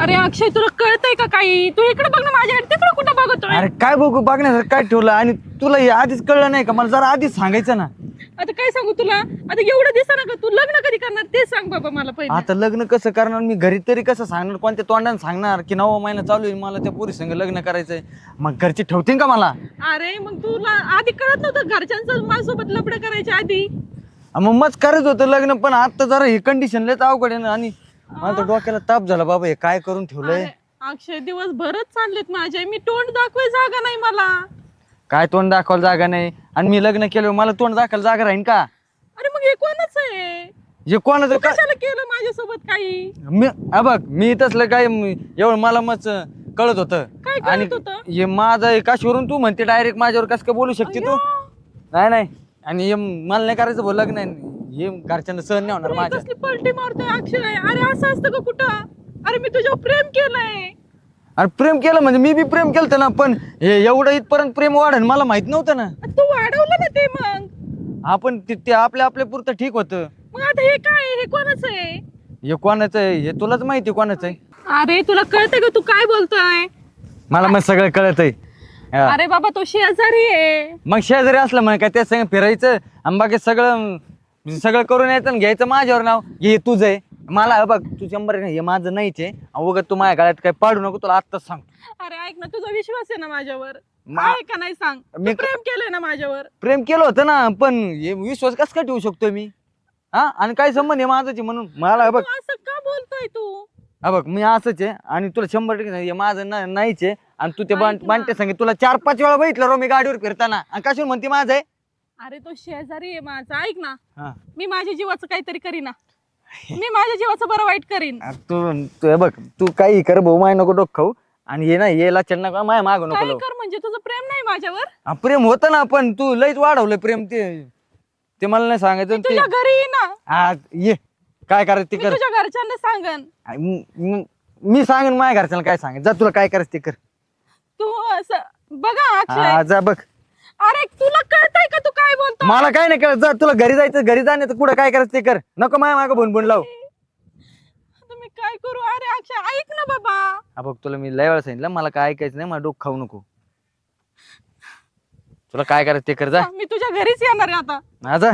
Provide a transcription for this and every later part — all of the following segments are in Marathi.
अरे अक्षय तुला कळतंय का काही? तू इकडे बघ ना माझ्याकडे तिकडे कुठं बघतोय? अरे काय बघू बघण्यासारखं काय ठेवलं? आणि तुला हे आधीच कळलं नाही का? मला जरा आधीच सांगायचं ना. आता काय सांगू तुला? आता एवढं दिसना का तू लग्न कधी करणार? ते सांग बाबा मला पहिले. आता लग्न कसं करणार? मी घरी तरी कसं सांगणार? कोणत्या तोंडाने सांगणार? की नवा महिना चालू आहे मला त्या पोरी संग लग्न करायचंय. मग घरचे ठेवतील का मला? अरे मग तुला आधी कळत नव्हतं घरच्यांचं माझ्यासोबत लपड करायच्या आधी? मग मच करत होतं लग्न पण आता जरा हे कंडिशन लयच अवघड आहे ना. आणि मला तर डोक्याला ताप झाला बाबा हे काय करून ठेवलंय? अरे, अक्षय दिवस भरत चाललेत माझे. मी तोंड दाखवाय जागा नाही मला. काय तोंड दाखवायला जागा नाही? आणि मी लग्न केलं मला तोंड दाखवायला जागा राहीन का? अरे मग हे कोणच आहे? जे कोणाचं काय कशाला केलं माझ्यासोबत काही? मी हा बघ मी तसलं काय म- एवढं मला मच कळत होतं. काय कळत आणि होतं? हे माझं काशीवरून तू म्हणते डायरेक्ट माझ्यावर कसं काय बोलू शकते तू? नाही नाही. आणि हे मला नाही करायचं बोल लग्न हे घरच्यांना सहन नाही होणार माझ्या. कसली पलटी मारतोय अक्षय? अरे असं असतं का कुठं? अरे मी तुझ्यावर प्रेम केलंय. अरे प्रेम केलं म्हणजे मी बी प्रेम केलं ना पण हे एवढं इथपर्यंत प्रेम वाढेल मला माहीत नव्हतं ना. तू वाढवलं ना ते मग. आपण ते ते आपल्या आपल्या पुरतं ठीक होतं. मग आता हे काय आहे? हे कोणाचं आहे? हे कोणाचं आहे? हे तुलाच माहिती कोणाचं आहे. अरे तुला कळतंय का तू काय बोलतोय? मला मग सगळं कळत आहे अरे बाबा तो शेजारी आहे. मग शेजारी असलं म्हणे काय त्या संग फिरायचं? आणि बाकी सगळं सगळं करून यायचं आणि घ्यायचं माझ्यावर नाव. हे तुझं आहे. मला हे बघ तू शंभर हे माझं नाहीच आहे. उगत तू माझ्या गळ्यात काय पाडू नको तुला आत्ताच सांग अरे ऐक ना तुझा विश्वास आहे ना माझ्यावर? मा- आहे का नाही सांग? तू मी- प्रेम केलंय ना माझ्यावर? प्रेम केलं होतं ना पण हे विश्वास कस काय ठेवू शकतो मी? हा? आणि काय संबंध आहे माझाच म्हणून? मला हे बघ. तू असं का बोलतोय तू? हा बघ मी असंच आहे आणि तुला शंभर टक्के सांगते, हे माझं ना- नाहीच आहे. आणि तू ते ऐक बांट ना. बांटते सांगे तुला चार पाच वेळा बघितलं रो मी गाडीवर फिरताना. आणि कशावर म्हणते माझं आहे? अरे तो शेजारी आहे माझा. ऐक ना. हा. मी माझ्या जीवाचं काहीतरी करीना मी माझ्या जीवाचं बरं वाईट करीन. तू तू हे बघ तू काही कर भाऊ माय नको डोक खाऊ. आणि ये ना ये लक्षण नका माय माग नको काय लावू. कर म्हणजे तुझं प्रेम नाही माझ्यावर? प्रेम होतं ना पण तू लईच वाढवलं प्रेम ते. ते मला नाही सांगायचं ते तुझ्या घरी ये ना. ये. काय करायचं ते मी कर. तुझ्या घरच्यांना सांगन. आ, म- म- मी सांगेन माझ्या घरच्याला काय सांगेन जा तुला काय करायचं ते कर. तू असं बघा हा जा बघ. अरे तुला कळतंय का तू काय बोलतो मला काय नाही कळत. जा तुला घरी जायचं घरी जा नाही तर कुठं काय करायचं ते कर. नको माय माग भुन भुन लाव तुम्ही काय करू? अरे अक्षय ऐक ना बाबा. हा बघ तुला मी लय वेळा सांगितलं मला काय ऐकायचं नाही मला डोक खाऊ नको. तुला काय करायचं ते कर जा. मी तुझ्या घरीच येणार आहे आता. हा जा.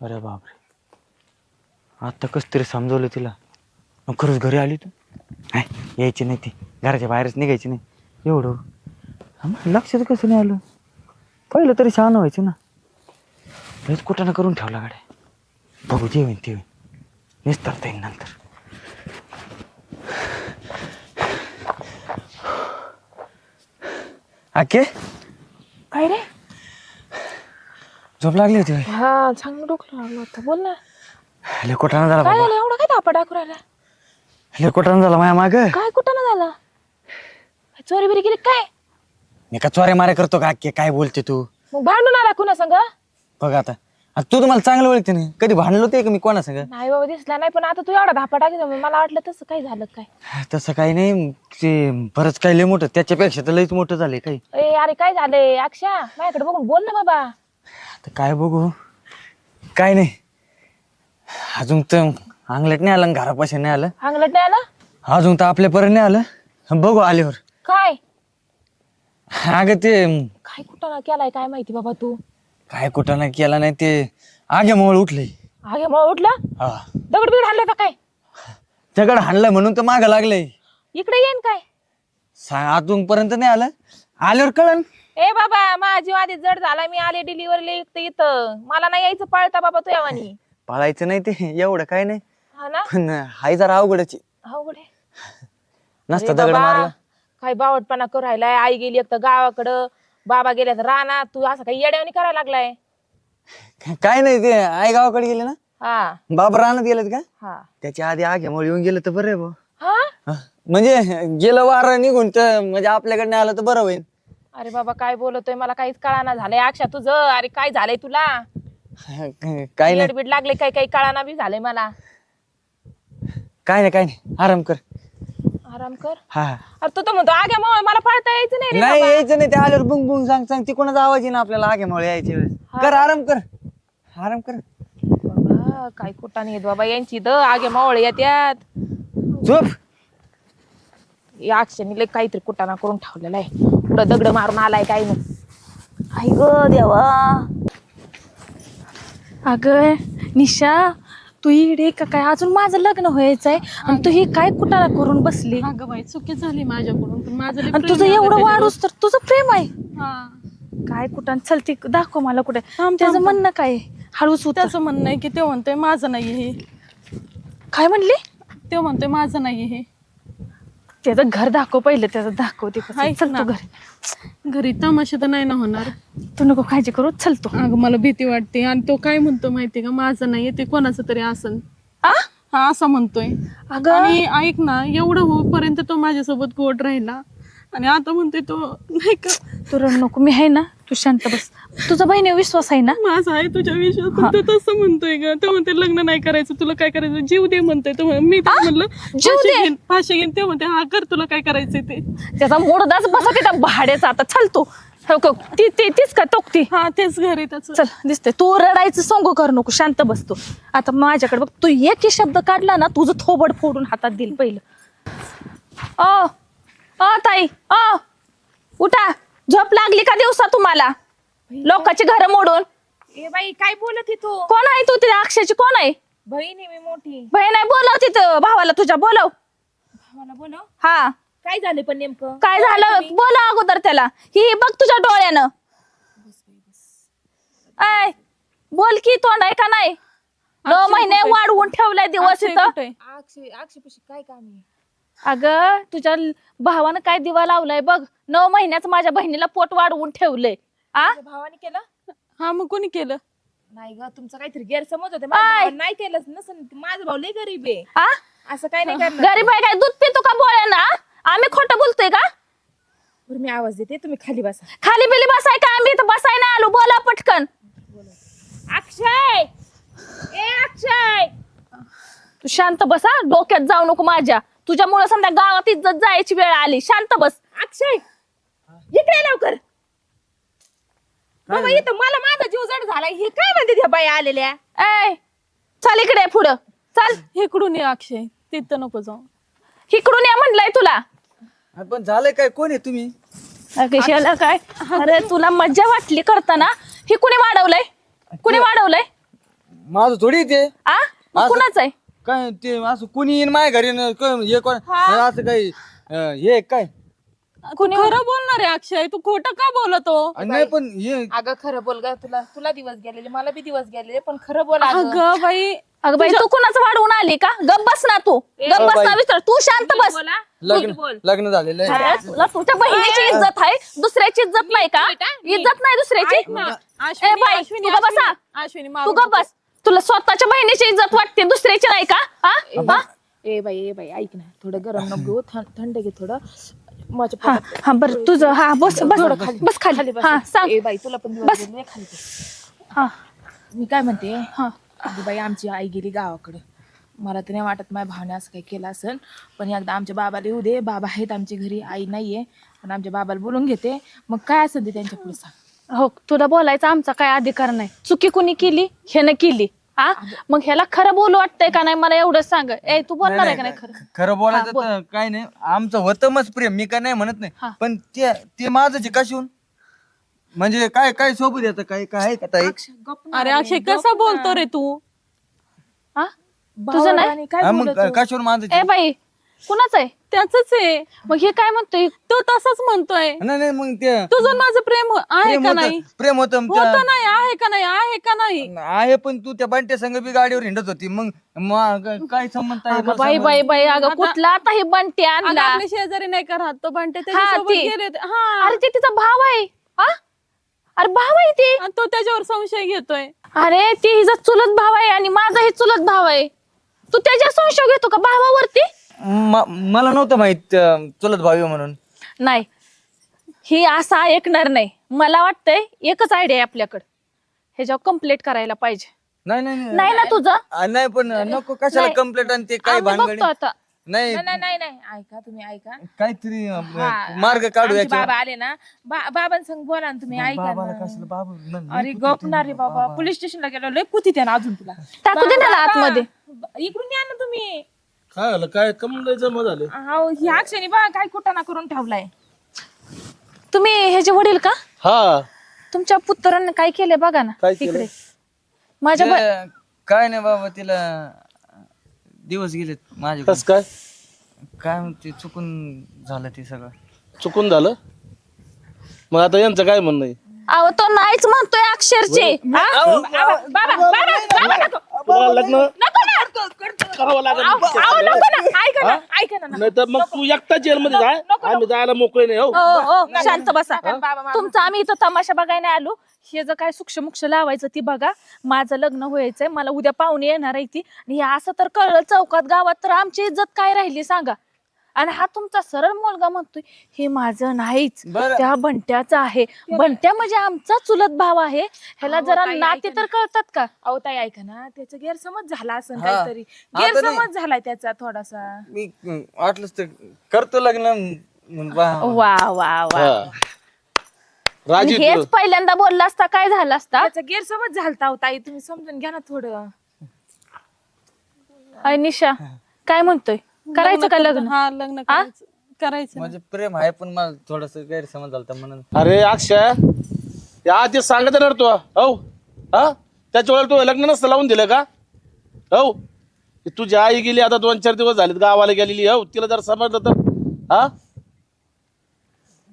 अरे बापरे. आता कस तरी समजवलं तिला. मग खरंच घरी आली तू? नाही यायची नाही ती. घराच्या बाहेरच निघायची नाही. एवढं. मग लक्षात कसं नाही आलं? पहिलं तरी शहाणं व्हायचं ना. लयच कुठं करून ठेवला गाड्या. बघू जे होईन ते होईन निस्तारता येईल नंतर. आके? काय रे? झोप लागली होती हा चांगलं डोकं लागलं होतं. बोल ना. लय कोटाना झाला काय बाबा. झालं? एवढं काय धापा टाकू राहिला? कोटाना झाला माझ्या माग? काय कुठं ना झालं? काय चोरी बिरी केली काय? मी का चोऱ्या माऱ्या करतो का आके काय बोलते तू? मग भांडून आला कुणा संग? बघ आता. आता तू तर मला चांगलं ओळखते नाही. कधी भांडलो ते का मी कोणा संग? नाही बाबा दिसला नाही पण आता तू एवढा धापा टाकी मला वाटलं तसं काय झालं काय? तसं काही नाही. ते बरंच काही लय मोठं. त्याच्यापेक्षा तर लयच मोठं झालंय काही. ए अरे काय झालंय? अक्षा माझ्याकडे बघून बोल ना बाबा. आता काय बघू? काय नाही. अजून तर अंगलट नाही आलं आणि घरापाशी नाही आलं. अंगलट नाही आलं? अजून तर आपल्यापर्यंत नाही आलं. बघू आल्यावर. काय? अगं ते काय कुठं ना केलाय काय माहिती बाबा तू? काय कुठं नाही केला नाही ते आग्यामोळ उठले आगे मग उठला? हा. दगड बिगड हाणलं का काय? दगड हाणलं म्हणून तर मागं लागलंय. इकडे येईन काय. सांग अजूनपर्यंत नाही आलं. आल्यावर कळन. ए बाबा माझी आधी जड झाला मी आले डिलिव्हरी इथं मला नाही यायचं पाळता बाबा तू यावानी पाळायचं नाही ते एवढं काय नाही. हा ना? पण हाय जरा अवघडची अवघड आहे. नसता अरे दगड बाबा, मारला. काय बावटपणा करू राहिलाय. आई गेली एक तर गावाकडं. बाबा गेल्या तर रानात तू असं काही येड्यावणी करायला लागलाय? काय नाही ते आई गावाकडे गेले ना. हा. बाबा रानात गेलेत का? हा. त्याच्या आधी आग्यामुळे येऊन गेलं तर बरं आहे बुवा. हा? हा, म्हणजे गेलं वार निघून तर म्हणजे आपल्याकडे नाही आलं तर बरं होईल. अरे बाबा काय बोलतोय? मला काहीच कळाना झालंय. अक्षा तुझं? अरे काय झालंय तुला? काय नाही. बीड लागले काय काही कळाना बी झालंय मला. काय नाही काय नाही. आराम कर. आराम कर? हा. अरे तू तर म्हणतो आग्या मग मला पळता यायचं नाही रे नाही बाबा. यायचं नाही. ते आल्यावर बुंग बुंग सांग सांग. तिकोणाचा आवाज येईन आपल्याला आग्यामुळे यायच्या वेळेस. कर आराम कर. आराम कर. बाबा काय कुठं नाही बाबा. यांची द आगे मावळ येत्यात. झोप. या अक्षरने लय काहीतरी कुटाणा करून ठेवलेला आहे. पुढं दगड मारून आलाय काय नाही. आई ग देवा. अगं निशा तू इडे का काय? अजून माझं लग्न व्हायचंय. आणि तू ही काय कुटाणा करून बसली? अगं बाई चुकी झाली माझ्याकडून पण माझं लई आणि प्रेम तुझं आहे एवढं त्याच्यावर. वाढूस तर तुझं प्रेम आहे. हा. काय कुठं? चल ती दाखव मला कुठे. थांब, त्याचं थांब. म्हणणं काय आहे? हळूच उतर. त्याचं म्हणणं आहे की ते म्हणतोय माझं नाही हे. काय म्हणली? ते म्हणतोय माझं नाही हे. त्याचं घर दाखव पहिलं त्याचं कसं. ऐक चल ना. तू घरी. घरी तमाशा तर नाही ना होणार. तू नको काळजी करू चल तू. अगं मला भीती वाटते. आणि तो काय म्हणतो माहितीये का? माझं नाही ते कोणाचं तरी असन आ? हा असं म्हणतोय. अगं. आणि ऐक ना एवढं होईपर्यंत तो माझ्यासोबत गोड राहिला. आणि आता म्हणतोय तो नाही का? तू रड नको मी आहे ना तू शांत बस. तुझा बहिणी विश्वास आहे ना? माझा आहे तुझ्या विश्वास पण तो तसं म्हणतोय ग. तो म्हणते लग्न नाही करायचं तुला काय करायचं? जीव दे म्हणतोय तो. म्हण- मी त्याला म्हणलं जीव फाशी दे? घेईन फाशी घेईन. ते म्हणते हा कर तुला काय करायचंय ते. त्याचा मोडदाच बसा तिथं भाड्याचा आता. चल तू. हो का? ती ती तीच का तोकती? हा तेच घर आहे त्याचं. चल दिसते तू रडायचं सांगू कर नको शांत बस तू. आता माझ्याकडे बघ तू एकही शब्द काढला ना तुझं थोबड फोडून हातात देईल पहिलं. ओ ओ ताई ओ उठा. झोप लागली का दिवसा तुम्हाला? लोकांची घरं मोडून. ए बाई काय बोलत तू? कोण आहे तू त्या अक्षयाची कोण आहे? बहीण आहे मी मोठी. बहीण आहे बोलव तिथं. भावाला तुझ्या बोलव. मला बोलव? हा. काय झालं पण नेमकं? काय झालं? बोलव अगोदर त्याला. ही बघ तुझ्या डोळ्यानं. आय बोल की तोंड आहे का नाही? नऊ महिने वाढवून ठेवलाय दिवस अक्षय इथं. कुठे? अक्षय अक्षयपाशी काय काम आहे? अगं तुझ्या भावानं काय दिवा लावलाय बघ. नऊ महिन्याच माझ्या बहिणीला पोट वाढवून ठेवलंय. आ? तुझ्या भावाने केलं? हा मग कोणी केलं? नाही ग तुमचा काहीतरी गैरसमज होते. माझ्या आय. भावाने नाही केलंच. नसन माझा भाऊ लय गरीब आहे. आ? असं काय नाही करणार. गरीब आहे काय? दूध पितो का बोळ्या ना आम्ही खोटं बोलतोय का? बरं मी आवाज देते. तुम्ही खाली बसा. खाली बिली बसाय का? आम्ही इथं बसाय नाही आलो. बोला पटकन. अक्षय! ए अक्षय! तू शांत बसा. डोक्यात जाऊ नको माझ्या. तुझ्यामुळे समजा गावात इज्जत जायची वेळ आली. शांत बस. अक्षय इकडे ये लवकर. बाबा इथं मला माझा जीव जड झालाय. हे काय म्हणते त्या बाई आलेल्या? ए चल इकडे पुढं. चल. इकडून ये अक्षय. तिथं नको जाऊ. इकडून या म्हणलंय तुला. पण झालंय काय? कोण आहे तुम्ही? कशाला काय? अरे तुला मज्जा वाटली करताना. हे कुणी वाढवलंय? कुणी वाढवलंय? माझं थोडी ते आ? मग असं- कुणाच आहे? काय ते असं कुणी येईन माझ्या घरी न हे कोण असं काही अं, हे काय? कुणी खरं बोलणार आहे अक्षय? तू खोटं का बोलतो? आणि नाही पण हे अगं खरं बोल ग. तुला तुला दिवस गेलेले मला बी दिवस गेलेले पण खरं बोल अगं. अगं बाई अगं बाई तू कुणाचं वाढवून आली का? गप बस ना तू. गप बस ना विचार. तू शांत बस. बोला. लग्न लग्न झालेलं आहे. अरे तुला तुझ्या बहिणीची इज्जत आहे. दुसऱ्याची इज्जत नाही का? इज्जत नाही दुसऱ्याची? ऐक ना, ए अश्विनी, बाई अश्विनी, तू गप बसा. अश्विनी, तू गप बस. तुला स्वतःच्या बहिणीची इज्जत वाटते दुसऱ्याची नाही का? हा? हा? ए बाई ए बाई ऐक ना थोडं गरम नको घेऊ थं- थंड घे थोडं. माझ्या हा पोटात- हा बरं तुझं हा बस बस बस खाली. बस. हा सांग. ए बाई तुला पण दिवस बस. खाली बस. हा. मी काय म्हणते हा. अगं बाई आमची आई गेली गावाकडे. मला तर नाही वाटत माझ्या भावने असं काही केलं असेल पण एकदा आमच्या बाबाला येऊ दे. बाबा आहेत आमच्या घरी आई नाहीये पण आमच्या बाबाला बोलून घेते. मग काय असेल ते त्यांच्या पुढे सांग. हो तुला बोलायचा आमचा काय अधिकार नाही. चुकी कुणी केली ह्यानं केली. हा? मग ह्याला खरं बोलू वाटतंय का नाही? मला एवढंच सांग. ए तू बोलणार आहे का नाही खरं? खरं हा, बोलायचं बोल. तर काय नाही. आमचं होतं मच प्रेम. मी काय नाही म्हणत हा. नाही पण ते ते माझंच आहे कशून म्हणजे काय काय सोबत येतं? काय काय आहे का ताई? अरे अक्षय कसा बोलतो रे तू? हा? तुझं नाही? काय हा, मग? कशावर माझं ए बाई कुणाच आहे? त्याच आहे. मग हे काय म्हणतोय? तो तसाच म्हणतोय. नाही नाही मग ते तुझं आणि माझं प्रेम हो- आहे प्रेम का होतं नाही? प्रेम होतं नाही आहे का नाही आहे का नाही? आहे पण तू त्या बांट्या संग बी गाडीवर हिंडत होती. मग मग काय संबंध आहे? अगं मला बाई सांग बाई बाई अगं आता- कुठला आता हे अगं, आणला? शेजारी नाही का राहत तो बंटे हा, त्याच्यासोबत ती. गेले ते- हा. अरे ते तिचा भाव आहे. हा? अरे भाव आहे ते. आणि तो त्याच्यावर संशय घेतोय. अरे ती हिचा चुलत भाव आहे आणि माझा ही चुलत भाव आहे. तू त्याच्या संशय घेतो का भावावरती? म- मला नव्हतं माहीत अं, चुलत भावी म्हणून. नाही. ही असा ऐकणार नाही. मला वाटतंय एकच आयडिया आहे आपल्याकडं. ह्याच्यावर कंप्लीट करायला पाहिजे. नाही नाही नाही. ना तुझं? आ, नाही पण नको कशाला नाही. कंप्लेंट आणि ते काय आम्ही भानगडी? बघतो आता. नाही. नाही नाही नाही ऐका तुम्ही ऐका. काहीतरी हा, मार्ग काढू आमचे याच्यावर. बाबा आले ना. बा- बाबांसंग बोला ना तुम्ही ऐका बाबाला ना. कसलं बाबा? अरे गपणार रे बाबा. पोलीस स्टेशनला गेलो लय कुती त्यानं अजून तुला. टाकू दे ना आतमध्ये. इकडून या ना तुम्ही. काय झालं काय कम लय जमा झाले अहो, ही अक्षणी बा काय कुटाणा करून ठेवलाय तुम्ही ह्याचे वडील का हा तुमच्या पुत्रांनी काय केलंय बघा ना काय केलं? इकडे माझ्या ब- ते काय नाही बाबा तिला दिवस गेलेत माझे कस काय काय म्हणते चुकून झालं ते सगळं चुकून झालं मग आता यांचं काय म्हणणं आहे अहो तो नाहीच म्हणतोय अक्षरचे हा? बाबा बाबा बाबा नको. तुला लग्न नको ना. करावं लागेल अहो, अहो, नको ना. ऐका ना ऐका ना नाही तर मग तू एकटा जेलमध्ये जाय आम्ही जायला मोकळे नाही हो. ओ, ओ, शांत बसा. तुमचं आम्ही इथं तमाशा बघायला आलो. हे जर काय सूक्ष्म लावायचं ती बघा. माझं लग्न व्हायचंय. मला उद्या पाहुणे येणार आहे ती. आणि हे असं तर कळलं. चौकात गावात तर आमची इज्जत काय राहिली सांगा. आणि हा तुमचा सरळ मुलगा म्हणतोय हे माझं नाहीच. बरं. त्या बंट्याचं आहे. बंट्या म्हणजे आमचा चुलत भाव आहे. ह्याला अहो, जरा ताई, नाते ऐका तर कळतात का? अहो ताई ऐका ना. त्याचा गैरसमज झाला असं हा. काहीतरी. नाही. गैरसमज झालाय त्याचा थोडासा. मी अं, वाटलंच तर करतो लग्न म्हणून. वा. वा वा हा. राजी हेच. पहिल्यांदा बोलला असता. काय झालं असता? त्याचा गैरसमज झालता हो ताई. तुम्ही समजून घ्या ना थोडं. अय निशा काय म्हणतोय? करायचं का लग्न? हा लग्न करायचं. करायचं म्हणजे प्रेम आहे पण मला थोडस गैरसमज झालता म्हणून. अरे अक्षय या आधी सांगत येणार तू हो? हा त्याच्या वेळेला तू लग्न नसतं लावून दिलं का? हो तुझी आई गेली आता दोन चार दिवस झालेत गावाला गेलेली. हो तिला जर समजलं तर हा?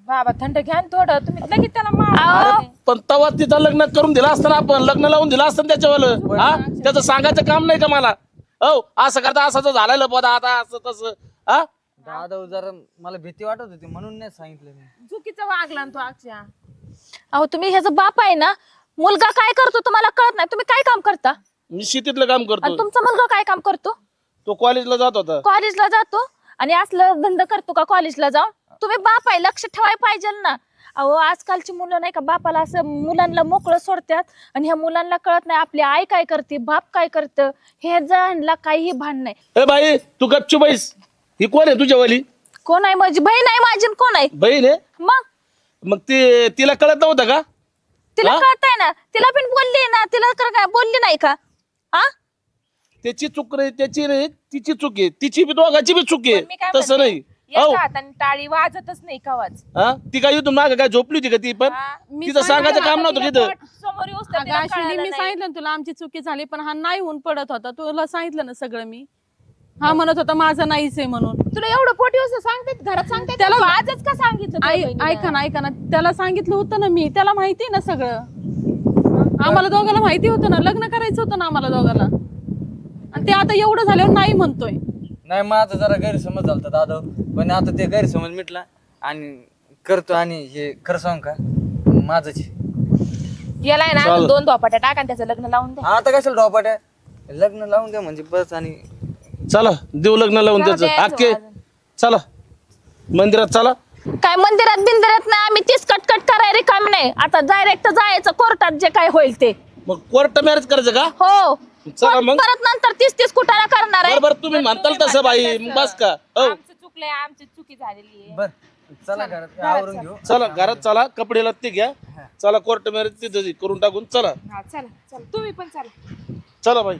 बाबा थंड घ्या ना थोडं. तुम्ही लगेच त्याला मार. पण तवा तिचं लग्न करून दिलं असतं ना आपण. लग्न लावून दिलं असतं ना त्याच्यावर. हा? त्याचं सांगायचं काम नाही का मला? हो असं करता असं तर झालेलं पद आता असं तसं. हा? दादा जरा मला भीती वाटत होती म्हणून नाही सांगितलं मी. चुकीचं वागला ना तो अक्षया अहो तुम्ही ह्याचा बाप आहे ना मुलगा काय करतो तुम्हाला कळत नाही तुम्ही काय काम करता? मी शेतीतलं काम आणि करतो तुमचा मुलगा काय काम करतो? तो कॉलेजला जात होता. कॉलेजला जातो आणि असलं धंदा करतो का कॉलेजला जाऊन? तुम्ही बाप आहे लक्ष ठेवायला पाहिजे ना. अहो आजकालची मुलं नाही का बापाला असं मुलांना मोकळं सोडतात आणि ह्या मुलांना कळत नाही आपली आई काय करते बाप काय करतं हे जाणला काहीही भान नाही. ए बाई तू गपचू बैस ही कोण आहे तुझ्यावाली? कोण आहे माझी बहीण आहे माझी आणि कोण आहे? बहीण आहे? मग? मग ती तिला कळत नव्हतं का? तिला हा? कळतंय ना तिला पण बोलली ना तिला तर काय बोलली नाही का? हा? त्याची चूक नाही त्याची नाही तिची चूक आहे. तिची बी दोघाची बी चूक पण मी आहे काय तसं म्हणते, नाही. एका हाताने टाळी वाजतच नाही कवाच. हा? ती काय इथून माग काय झोपली होती का ती पण? हा, मी तिचं सांगायचं काम नव्हतं तिला तिथं पोट समोर येऊस तर अगं तिला अश्विनी कळालं मी नाही. सांगितलं ना तुला आमची चुकी झाली पण हा नाही होऊन पडत होता. तुला सांगितलं ना सगळं मी. हा म्हणत होता माझं नाहीच आहे म्हणून. तुला एवढं पोटी असं सांगतात घरात सांगतात त्याला- त्याला आजच का सांगितलं आई? ऐका ना ऐका ना. त्याला सांगितलं होतं ना मी. त्याला माहिती आहे ना सगळं. आम्हाला दोघाला माहिती होतं ना. लग्न करायचं होतं ना आम्हाला दोघाला आणि ते आता एवढं झाल्यावर नाही म्हणतोय. नाही माझा जरा गैरसमज झालता दादा. पण आता ते गैरसमज मिटला आणि करतो आणि हे खरं सांग का? माझंच आहे. याला आहे ना चालेल. दोन धोपाट्या टाका आणि त्याचं लग्न लावून द्या आता कशाला ड्रॉप आहे लग्न लावून द्या म्हणजे बस आणि चला देऊ लग्न लावून त्याचं. अख्खे अजून. चला. मंदिरात चला. काय मंदिरात बिंदिरात नाही आम्ही तीच कटकट करायला काम नाही. आता डायरेक्ट जायचं कोर्टात जे काय होईल ते. मग कोर्ट मॅरेज करायचं का? हो. चला मग. परत नंतर तीस तीस कुटाला करणार आहे. बरोबर तुम्ही म्हणताल तसं बाई मग बस का? हो. चुकलंय आमची चुकी झालेली आहे. बर चला घरात आवरून घेऊ. चला घरात चला कपडे लत्ते घ्या. चला कोर्ट मॅरेज तिथं करून टाकून चला. हा चला चला. तुम्ही पण चला. चला बाई.